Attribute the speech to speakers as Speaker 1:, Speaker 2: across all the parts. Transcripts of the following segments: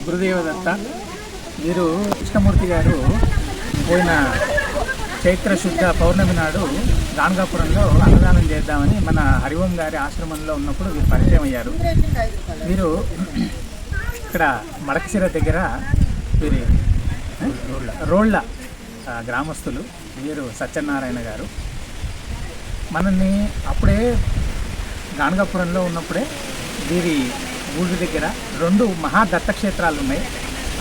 Speaker 1: గురుదేవదత్త వీరు కృష్ణమూర్తి గారు పోయిన చైత్ర శుద్ధ పౌర్ణమి నాడు గానగాపురంలో అన్నదానం చేద్దామని మన హరివం గారి ఆశ్రమంలో ఉన్నప్పుడు మీరు పరిచయం అయ్యారు. వీరు ఇక్కడ మడకశిర దగ్గర వీరి రోళ్ళ గ్రామస్తులు వీరు సత్యనారాయణ గారు. మనల్ని అప్పుడే గానగాపురంలో ఉన్నప్పుడే వీరి ఊరి దగ్గర రెండు మహా దత్తక్షేత్రాలు ఉన్నాయి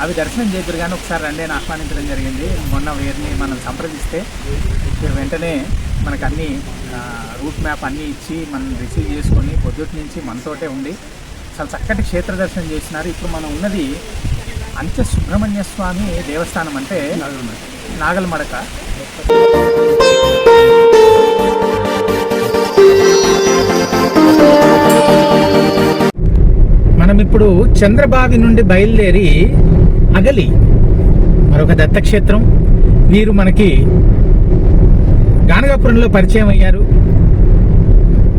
Speaker 1: అవి దర్శనం చేద్దరు కానీ ఒకసారి రండి అని ఆహ్వానించడం జరిగింది. మొన్న వీరిని మనం సంప్రదిస్తే వెంటనే మనకు అన్ని రూట్ మ్యాప్ అన్నీ ఇచ్చి మనం రిసీవ్ చేసుకొని పొద్దుటి నుంచి మనతోటే ఉండి చాలా చక్కటి క్షేత్ర దర్శనం చేసినారు. ఇప్పుడు మనం ఉన్నది అంత్య సుబ్రహ్మణ్య స్వామి దేవస్థానం అంటే నాగలమడక. మనం ఇప్పుడు చంద్రబావి నుండి బయలుదేరి అగలి మరొక దత్తక్షేత్రం. వీరు మనకి గానగాపురంలో పరిచయం అయ్యారు.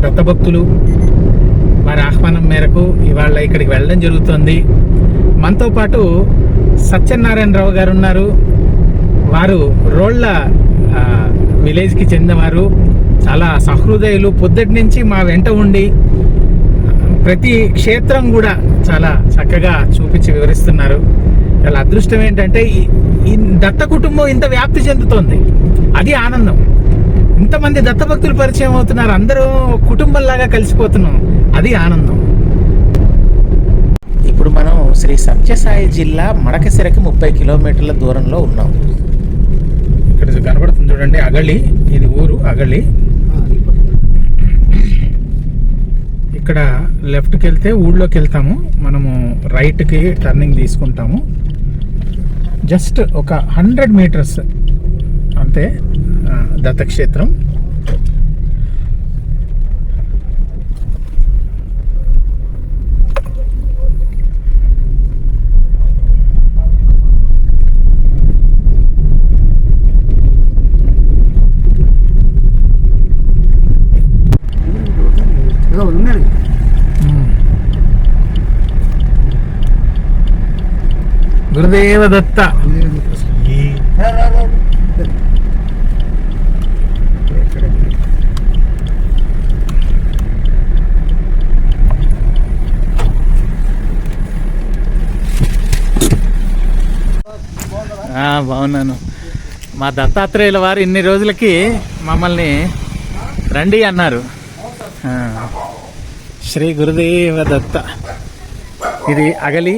Speaker 1: దత్తభక్తులు వారి ఆహ్వానం మేరకు ఇవాళ ఇక్కడికి వెళ్ళడం జరుగుతుంది. మనతో పాటు సత్యనారాయణరావు గారు ఉన్నారు. వారు రోళ్ళ విలేజ్కి చెందినవారు. చాలా సహృదయులు. పొద్దుటి నుంచి మా వెంట ఉండి ప్రతి క్షేత్రం కూడా చాలా చక్కగా చూపించి వివరిస్తున్నారు. చాలా అదృష్టం ఏంటంటే ఈ దత్త కుటుంబం ఇంత వ్యాప్తి చెందుతోంది. అది ఆనందం. ఇంతమంది దత్తభక్తులు పరిచయం అవుతున్నారు. అందరూ కుటుంబంలాగా కలిసిపోతున్నాం. అది ఆనందం. ఇప్పుడు మనం శ్రీ సత్యసాయి జిల్లా మడకసిరకి ముప్పై కిలోమీటర్ల దూరంలో ఉన్నాం. ఇక్కడ కనబడుతుంది చూడండి అగళి. ఇది ఊరు అగళి. ఇక్కడ లెఫ్ట్కి వెళ్తే ఊళ్ళోకి వెళ్తాము. మనము రైట్కి టర్నింగ్ తీసుకుంటాము. జస్ట్ ఒక హండ్రెడ్ మీటర్స్ అంతే దత్తక్షేత్రం. గురుదేవ దత్త బాగున్నాను. మా దత్తాత్రేయుల వారు ఇన్ని రోజులకి మమ్మల్ని రండి అన్నారు. శ్రీ గురుదేవ దత్త ఇది అగలి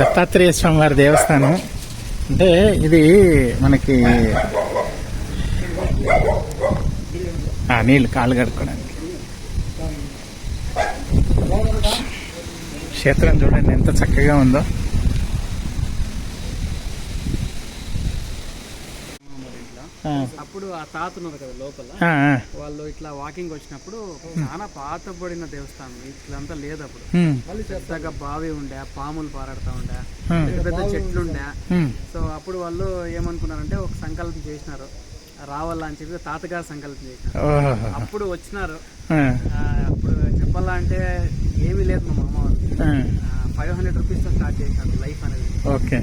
Speaker 1: దత్తాత్రేయ స్వామి వారి దేవస్థానం. అంటే ఇది మనకి ఆ, నీళ్ళు కాలు కడుక్కోడానికి. క్షేత్రం చూడండి ఎంత చక్కగా ఉందో.
Speaker 2: అప్పుడు ఆ తాత ఉన్నారు కదా లోపల. వాళ్ళు ఇట్లా వాకింగ్ వచ్చినప్పుడు చాలా పాతబడిన దేవస్థానం. ఇట్లంతా లేదు అప్పుడు. పెద్దగా బావి ఉండే పాములు పారాడుతా ఉండే పెద్ద పెద్ద చెట్లు ఉండే. సో అప్పుడు వాళ్ళు ఏమనుకున్నారంటే ఒక సంకల్పం చేసినారు. రావాలా అని చెప్పి తాతగారు సంకల్పం చేసినారు. అప్పుడు వచ్చినారు. అప్పుడు చెప్పాలా అంటే ఏమీ లేదు మా మామ ఫైవ్ హండ్రెడ్ రూపీస్తో స్టార్ట్ చేసినారు లైఫ్ అనేది.
Speaker 1: ఓకే.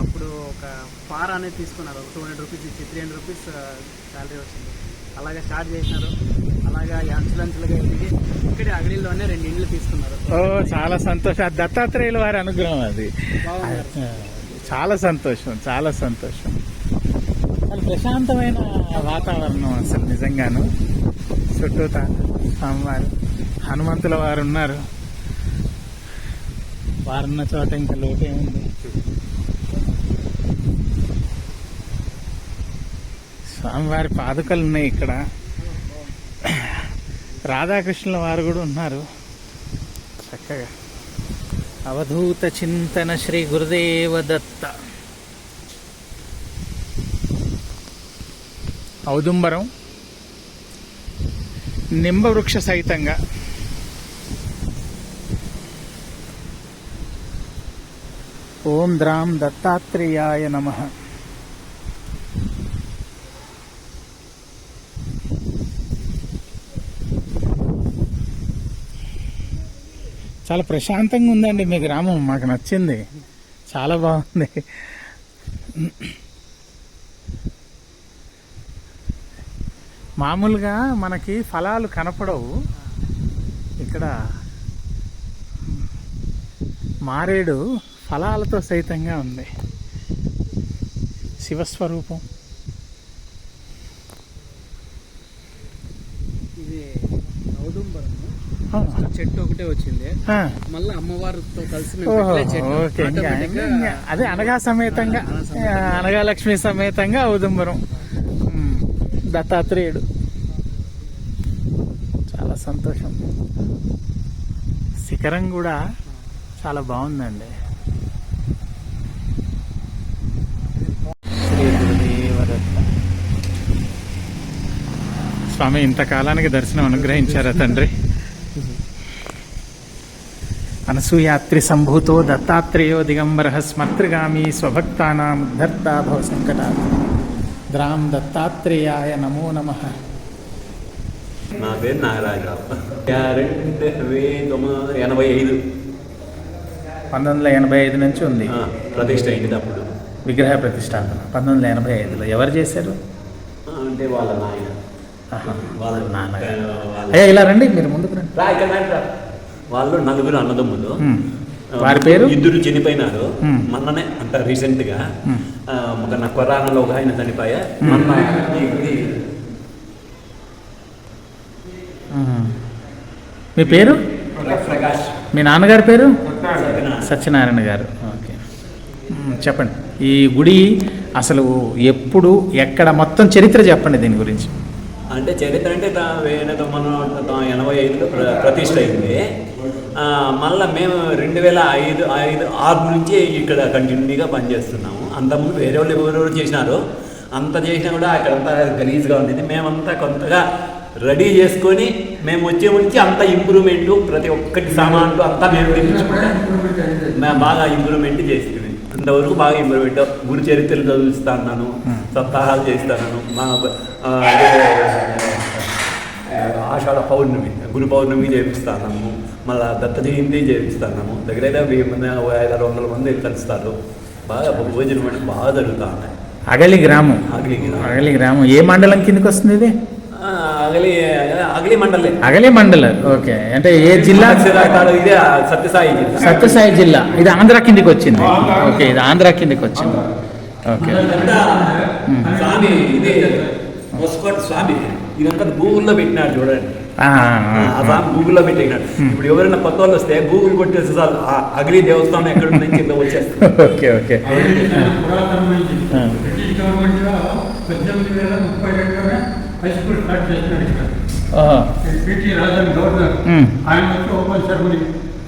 Speaker 2: అప్పుడు ఒక పార అనేది తీసుకున్నారు. టూ హండ్రెడ్ రూపీస్ ఇచ్చి త్రీ హండ్రెడ్ రూపీస్ శాలరీ వచ్చింది. అలాగే స్టార్ట్ చేసినారు. అలాగా అంచులంచులుగా ఎదిగి ఇక్కడే అగడిలోనే రెండు ఇండ్లు తీసుకున్నారు.
Speaker 1: ఓ చాలా సంతోషం. దత్తాత్రేయుల వారి అనుగ్రహం అది. చాలా సంతోషం చాలా సంతోషం. చాలా ప్రశాంతమైన వాతావరణం అసలు నిజంగాను. చుట్టూత స్వామివారు హనుమంతుల వారు ఉన్నారు. వారున్న చోట ఇంకా లోటు ఉంది. స్వామివారి పాదుకలు ఉన్నాయి ఇక్కడ. రాధాకృష్ణుల వారు కూడా ఉన్నారు. చక్కగా. అవధూత చింతన శ్రీ గురుదేవ దత్త. ఔదుంబరం. నింబవృక్ష సహితంగా ఓం ద్రాం దత్తాత్రేయాయ నమ. చాలా ప్రశాంతంగా ఉందండి మీ గ్రామం మాకు నచ్చింది. చాలా బాగుంది. మామూలుగా మనకి ఫలాలు కనపడవు. ఇక్కడ మారేడు ఫలాలతో సైతంగా ఉంది. శివస్వరూపం.
Speaker 2: ఇది ఔదుంబరం
Speaker 1: ఆ,
Speaker 2: చెట్టు ఒకటే వచ్చింది. మళ్ళీ అమ్మవారితో కలిసి
Speaker 1: అదే అనగా సమేతంగా. అనగా లక్ష్మి సమేతంగా. ఔదుంబరం. దత్తాత్రేయుడు. చాలా సంతోషం. శిఖరం కూడా చాలా బాగుందండి శ్రీ గురుదేవదత్త స్వామి ఇంతకాలానికి దర్శనం అనుగ్రహించారా తండ్రి? అనసూయాత్రి సంభూతో దత్తాత్రేయో దిగంబర స్మర్తృగామి స్వభక్తానాం ఉద్ధర్త భవ సంకటా ద్రాం దత్తాత్రేయాయ నమో నమ.
Speaker 3: నా పేరు తొమ్మిది ఎనభై ఐదు.
Speaker 1: పంతొమ్మిది వందల ఎనభై ఐదు నుంచి ఉంది.
Speaker 3: ప్రతిష్ట అయింది అప్పుడు
Speaker 1: విగ్రహ ప్రతిష్టాపన. పంతొమ్మిది వందల ఎనభై ఐదులో ఎవరు చేశారు?
Speaker 3: అంటే వాళ్ళ నాయన.
Speaker 1: అయ్యా ఇలా రండి మీరు ముందుకు రండి.
Speaker 3: వాళ్ళు నలుగురు అన్నదమ్ములు.
Speaker 1: వారి పేరు?
Speaker 3: ఇద్దరు చనిపోయినారు. మొన్ననే అంత రీసెంట్గా ఒక నా కొరానాలో ఒక ఆయన చనిపోయా. మొన్న.
Speaker 1: మీ. పేరు?
Speaker 3: ప్రకాష్
Speaker 1: మీ నాన్నగారి పేరు?
Speaker 3: సత్యనారాయణ.
Speaker 1: గారు. ఓకే. చెప్పండి. ఈ గుడి అసలు ఎప్పుడు ఎక్కడ మొత్తం చరిత్ర చెప్పండి దీని గురించి.
Speaker 3: అంటే చరిత్ర అంటే వేల వేరే మన ఎనభై ఐదులో ప్ర- ప్రతిష్ట అయింది. మళ్ళీ మళ్ళా మేము రెండు వేల ఐదు ఐదు ఆరు నుంచి ఇక్కడ కంటిన్యూగా పనిచేస్తున్నాము. అంతకుముందు వేరే వాళ్ళు ఎవరెవరు చేసినారు అంత చేసినా కూడా అక్కడంతా గలీజ్గా ఉండేది. మేమంతా కొంతగా రెడీ చేసుకొని మేము వచ్చే నుంచి అంత ఇంప్రూవ్మెంట్ ప్రతి ఒక్కటి సామాన్లు అంతా మేము మేము బాగా ఇంప్రూవ్మెంట్ చేస్తుంది అంతవరకు బాగా ఇంప్రూవ్మెంట్ గురు చరిత్రలు చదివిస్తా ఉన్నాను సప్తాహాలు చేస్తాను మా ఆషాఢ పౌర్ణమి గురు పౌర్ణమి చేపిస్తాము మళ్ళా దత్త జయంతి చేపిస్తాము దగ్గర దగ్గర వెయ్యి మంది ఓ ఐదు ఆరు వందల మంది కలుస్తారు బాగా భోజనం అంటే బాగా జరుగుతూ ఉన్నాయి
Speaker 1: అగలి గ్రామం.
Speaker 3: అగలి
Speaker 1: అగలి గ్రామం. ఏ మండలం కిందకి వస్తుంది ఇది?
Speaker 3: అగలి అగలి మండలే.
Speaker 1: అగలి మండలం ఓకే. అంటే ఏ జిల్లా?
Speaker 3: సత్యసాయి ఇదే సత్యసాయి జిల్లా.
Speaker 1: సత్యసాయి జిల్లా. ఇది ఆంధ్ర కిందకి వచ్చింది. ఓకే ఇది ఆంధ్ర కిందకి వచ్చింది. ఓకే.
Speaker 3: స్వామి ఇది స్వామి. ఇదంతా గూగుల్లో పెట్టినాడు చూడండి. గూగుల్లో పెట్టినాడు. ఇప్పుడు ఎవరైనా కొత్త వాళ్ళు వస్తే గూగుల్ కొట్టేసి చాలు ఆ అగ్ని దేవస్థానం ఎక్కడ ఉందని కింద వచ్చేస్తుంది
Speaker 1: ఓకే ఓకే.
Speaker 4: పురాతనమైంది
Speaker 1: ఆ.
Speaker 4: బ్రిటిష్ గవర్నమెంట్లో పద్దెనిమిది వేల ముప్పై రెండులోనే హై స్కూల్ స్టార్ట్ చేసినాడు ఇక్కడ.
Speaker 1: ఓహో.
Speaker 4: పిటి రాజన్ గవర్నర్
Speaker 1: మ్మ్.
Speaker 4: ఆయన వచ్చి ఓపెన్ సెరమనీ.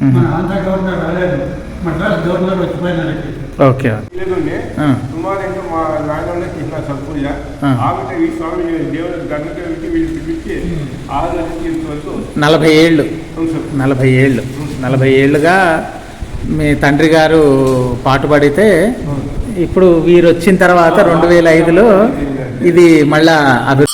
Speaker 1: మ్మ్.
Speaker 4: మన ఆంధ్ర గవర్నర్ రాలేదు. మద్రాస్ గవర్నర్ వచ్చిపోయినారు ఇక్కడ
Speaker 1: ఓకే.
Speaker 5: ఇల్లుండే. సుమారు ఇంకా మా. ఆమె ఈ స్వామి దేవుడు గంటకి వెళ్ళి వీళ్ళు పిలిపించి ఆరు నుంచి వరకు
Speaker 1: నలభై ఏళ్ళు. నలభై ఏళ్ళు. నలభై ఏళ్ళుగా మీ తండ్రి గారు పాటుపడితే ఇప్పుడు వీరు వచ్చిన తర్వాత రెండు వేల ఐదులో ఇది మళ్ళా అభి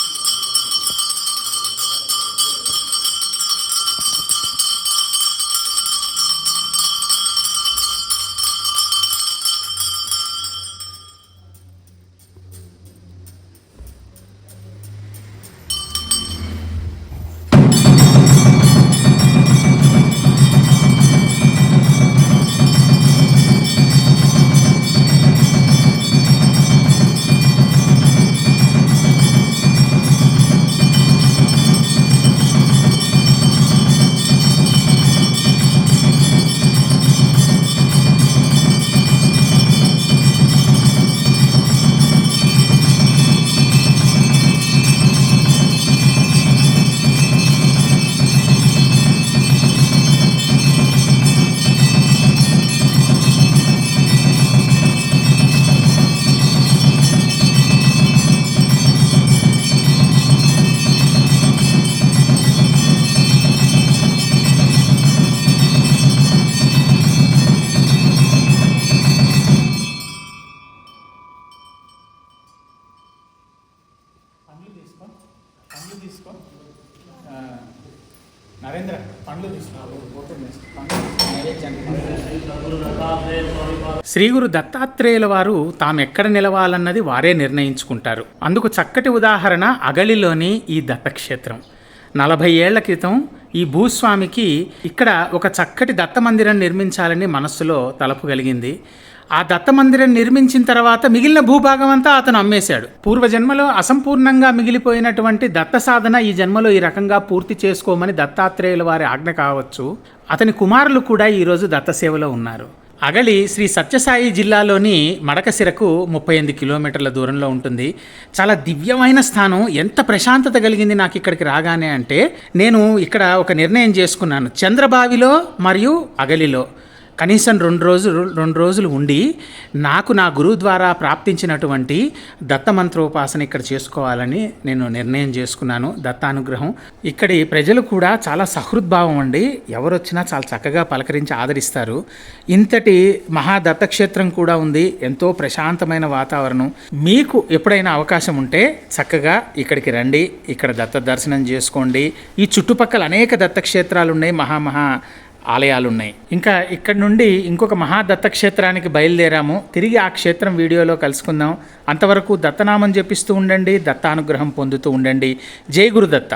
Speaker 1: శ్రీగురు దత్తాత్రేయుల వారు తామెక్కడ నిలవాలన్నది వారే నిర్ణయించుకుంటారు. అందుకు చక్కటి ఉదాహరణ అగలిలోని ఈ దత్తక్షేత్రం. నలభై ఏళ్ళ క్రితం ఈ భూస్వామికి ఇక్కడ ఒక చక్కటి దత్త మందిరం నిర్మించాలని మనస్సులో తలపు కలిగింది. ఆ దత్త మందిరం నిర్మించిన తర్వాత మిగిలిన భూభాగం అంతా అతను అమ్మేశాడు. పూర్వజన్మలో అసంపూర్ణంగా మిగిలిపోయినటువంటి దత్త సాధన ఈ జన్మలో ఈ రకంగా పూర్తి చేసుకోమని దత్తాత్రేయుల వారి ఆజ్ఞ కావచ్చు. అతని కుమారులు కూడా ఈరోజు దత్త సేవలో ఉన్నారు. అగలి శ్రీ సత్యసాయి జిల్లాలోని మడకసిరకు ముప్పై ఎనిమిది కిలోమీటర్ల దూరంలో ఉంటుంది. చాలా దివ్యమైన స్థానం. ఎంత ప్రశాంతత కలిగింది నాకు ఇక్కడికి రాగానే అంటే నేను ఇక్కడ ఒక నిర్ణయం చేసుకున్నాను. చంద్రబావిలో మరియు అగలిలో కనీసం రెండు రోజులు రెండు రోజులు ఉండి నాకు నా గురువు ద్వారా ప్రాప్తించినటువంటి దత్త మంత్రోపాసన ఇక్కడ చేసుకోవాలని నేను నిర్ణయం చేసుకున్నాను దత్తానుగ్రహం. ఇక్కడి ప్రజలు కూడా చాలా సహృద్భావం అండి. ఎవరు వచ్చినా చాలా చక్కగా పలకరించి ఆదరిస్తారు. ఇంతటి మహా దత్తక్షేత్రం కూడా ఉంది ఎంతో ప్రశాంతమైన వాతావరణం. మీకు ఎప్పుడైనా అవకాశం ఉంటే చక్కగా ఇక్కడికి రండి ఇక్కడ దత్త దర్శనం చేసుకోండి. ఈ చుట్టుపక్కల అనేక దత్తక్షేత్రాలు ఉన్నాయి మహామహా ఆలయాలు ఉన్నాయి ఇంకా ఇక్కడ నుండి ఇంకొక మహా దత్తక్షేత్రానికి బయలుదేరాము. తిరిగి ఆ క్షేత్రం వీడియోలో కలుసుకుందాం. అంతవరకు దత్తనామం జపిస్తూ ఉండండి దత్తానుగ్రహం పొందుతూ ఉండండి. జై గురుదత్త.